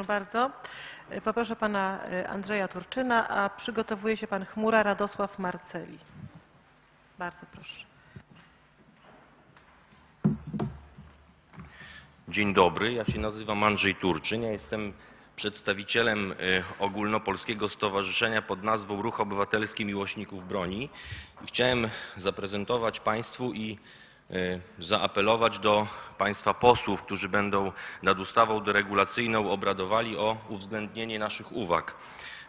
panu bardzo. E, Poproszę pana e, Andrzeja Turczyna, a przygotowuje się pan Chmura Radosław Marceli. Bardzo proszę. Dzień dobry, ja się nazywam Andrzej Turczyn. Ja jestem przedstawicielem y, ogólnopolskiego stowarzyszenia pod nazwą Ruch Obywatelski Miłośników Broni. Chciałem zaprezentować Państwu i zaapelować do Państwa posłów, którzy będą nad ustawą deregulacyjną obradowali o uwzględnienie naszych uwag.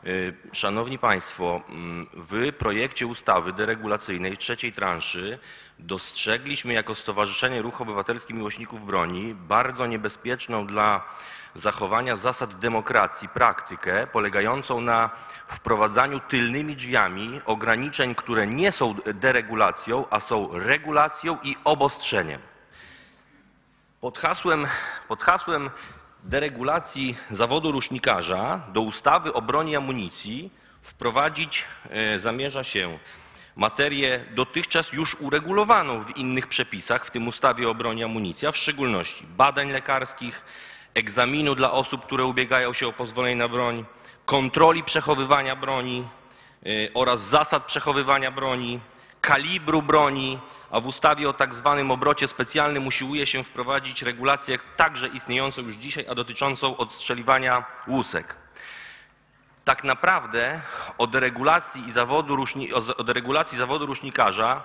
Y, Szanowni Państwo, mm, w projekcie ustawy deregulacyjnej trzeciej transzy dostrzegliśmy jako Stowarzyszenie Ruch Obywatelski Miłośników Broni bardzo niebezpieczną dla zachowania zasad demokracji praktykę polegającą na wprowadzaniu tylnymi drzwiami ograniczeń, które nie są deregulacją, a są regulacją i obostrzeniem. Pod hasłem, pod hasłem deregulacji zawodu rusznikarza do ustawy o broni i amunicji wprowadzić e, zamierza się materię dotychczas już uregulowaną w innych przepisach, w tym ustawie o broni i amunicji, a w szczególności badań lekarskich, egzaminu dla osób, które ubiegają się o pozwolenie na broń, kontroli przechowywania broni y, oraz zasad przechowywania broni, kalibru broni, a w ustawie o tak zwanym obrocie specjalnym usiłuje się wprowadzić regulację także istniejącą już dzisiaj, a dotyczącą odstrzeliwania łusek. Tak naprawdę o deregulacji, i zawodu, ruszni- o z- o deregulacji zawodu rusznikarza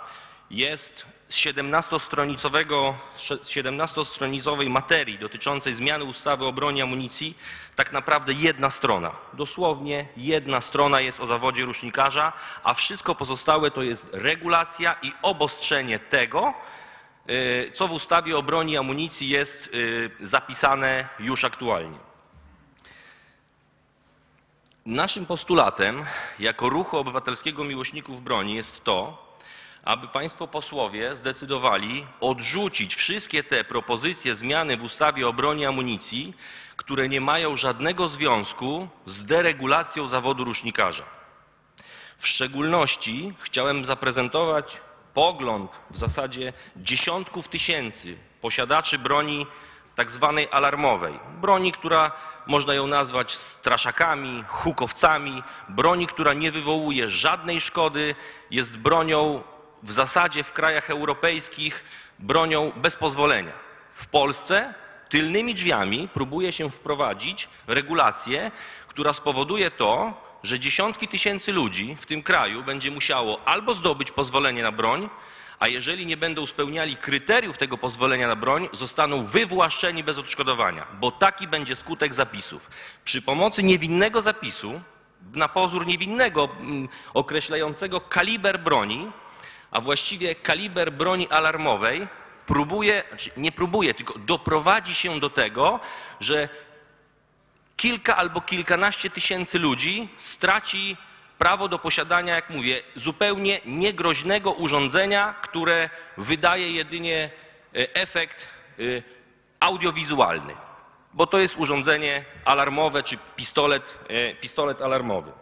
jest z 17-stronicowego, z 17-stronicowej materii dotyczącej zmiany ustawy o broni i amunicji tak naprawdę jedna strona. Dosłownie jedna strona jest o zawodzie rusznikarza, a wszystko pozostałe to jest regulacja i obostrzenie tego, y, co w ustawie o broni i amunicji jest y, zapisane już aktualnie. Naszym postulatem jako Ruchu Obywatelskiego Miłośników Broni jest to, aby Państwo posłowie zdecydowali odrzucić wszystkie te propozycje zmiany w ustawie o broni i amunicji, które nie mają żadnego związku z deregulacją zawodu rusznikarza. W szczególności chciałem zaprezentować pogląd w zasadzie dziesiątków tysięcy posiadaczy broni tak zwanej alarmowej. Broni, która można ją nazwać straszakami, hukowcami, broni, która nie wywołuje żadnej szkody, jest bronią w zasadzie w krajach europejskich bronią bez pozwolenia. W Polsce tylnymi drzwiami próbuje się wprowadzić regulację, która spowoduje to, że dziesiątki tysięcy ludzi w tym kraju będzie musiało albo zdobyć pozwolenie na broń, a jeżeli nie będą spełniali kryteriów tego pozwolenia na broń, zostaną wywłaszczeni bez odszkodowania, bo taki będzie skutek zapisów. Przy pomocy niewinnego zapisu, na pozór niewinnego, mm, określającego kaliber broni, a właściwie kaliber broni alarmowej, próbuje, znaczy nie próbuje, tylko doprowadzi się do tego, że kilka albo kilkanaście tysięcy ludzi straci prawo do posiadania, jak mówię, zupełnie niegroźnego urządzenia, które wydaje jedynie e, efekt e, audiowizualny, bo to jest urządzenie alarmowe czy pistolet, e, pistolet alarmowy.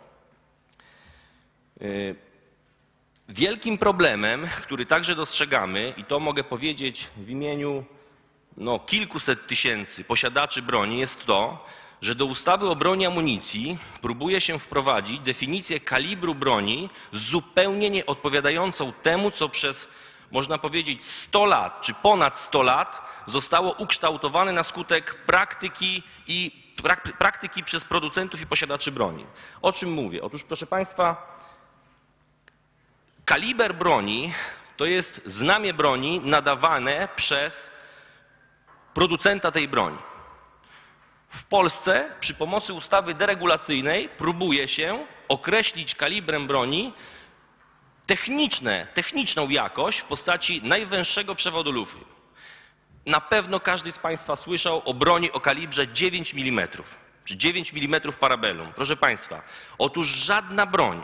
Wielkim problemem, który także dostrzegamy, i to mogę powiedzieć w imieniu no, kilkuset tysięcy posiadaczy broni, jest to, że do ustawy o broni amunicji próbuje się wprowadzić definicję kalibru broni zupełnie nieodpowiadającą temu, co przez można powiedzieć 100 lat czy ponad 100 lat zostało ukształtowane na skutek praktyki i prak- praktyki przez producentów i posiadaczy broni. O czym mówię? Otóż proszę Państwa, Kaliber broni to jest znamię broni nadawane przez producenta tej broni. W Polsce przy pomocy ustawy deregulacyjnej próbuje się określić kalibrem broni techniczne, techniczną jakość w postaci najwęższego przewodu lufy. Na pewno każdy z Państwa słyszał o broni o kalibrze 9 mm, czy 9 mm parabellum. Proszę Państwa, otóż żadna broń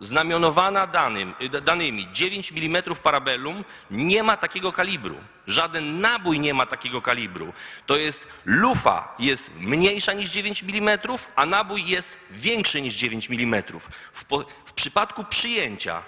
znamionowana danym, y, danymi 9 mm parabellum nie ma takiego kalibru. Żaden nabój nie ma takiego kalibru. To jest lufa jest mniejsza niż 9 mm, a nabój jest większy niż 9 mm. W, w przypadku przyjęcia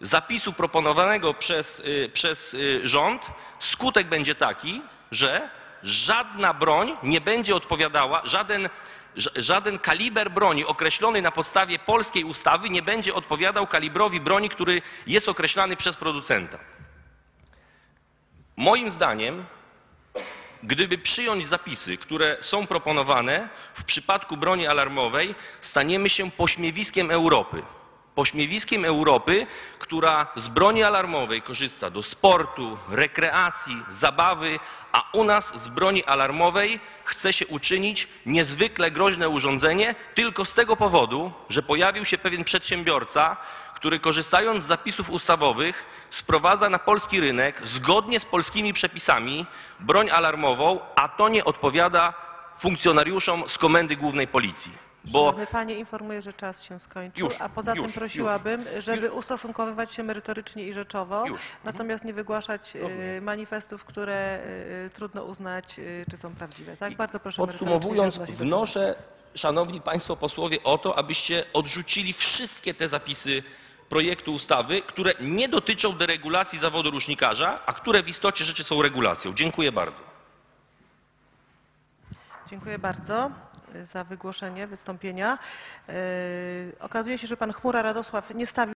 zapisu proponowanego przez, y, przez y, rząd skutek będzie taki, że żadna broń nie będzie odpowiadała, żaden ża- żaden kaliber broni określony na podstawie polskiej ustawy nie będzie odpowiadał kalibrowi broni, który jest określany przez producenta. Moim zdaniem, gdyby przyjąć zapisy, które są proponowane, w przypadku broni alarmowej staniemy się pośmiewiskiem Europy. Pośmiewiskiem Europy, która z broni alarmowej korzysta do sportu, rekreacji, zabawy, a u nas z broni alarmowej chce się uczynić niezwykle groźne urządzenie tylko z tego powodu, że pojawił się pewien przedsiębiorca, który korzystając z zapisów ustawowych sprowadza na polski rynek zgodnie z polskimi przepisami broń alarmową, a to nie odpowiada funkcjonariuszom z Komendy Głównej Policji. Bo Szanowny Panie, informuję, że czas się skończył, Już, a poza tym już, prosiłabym, żeby ustosunkowywać się merytorycznie i rzeczowo, Już. natomiast nie wygłaszać e, Rozumiem. manifestów, które e, trudno uznać, e, czy są prawdziwe. Tak, bardzo proszę Podsumowując, wnoszę, szanowni państwo posłowie, o to, abyście odrzucili wszystkie te zapisy projektu ustawy, które nie dotyczą deregulacji zawodu rusznikarza, a które w istocie rzeczy są regulacją. Dziękuję bardzo. Dziękuję bardzo za wygłoszenie wystąpienia. E, Okazuje się, że pan Chmura Radosław nie stawił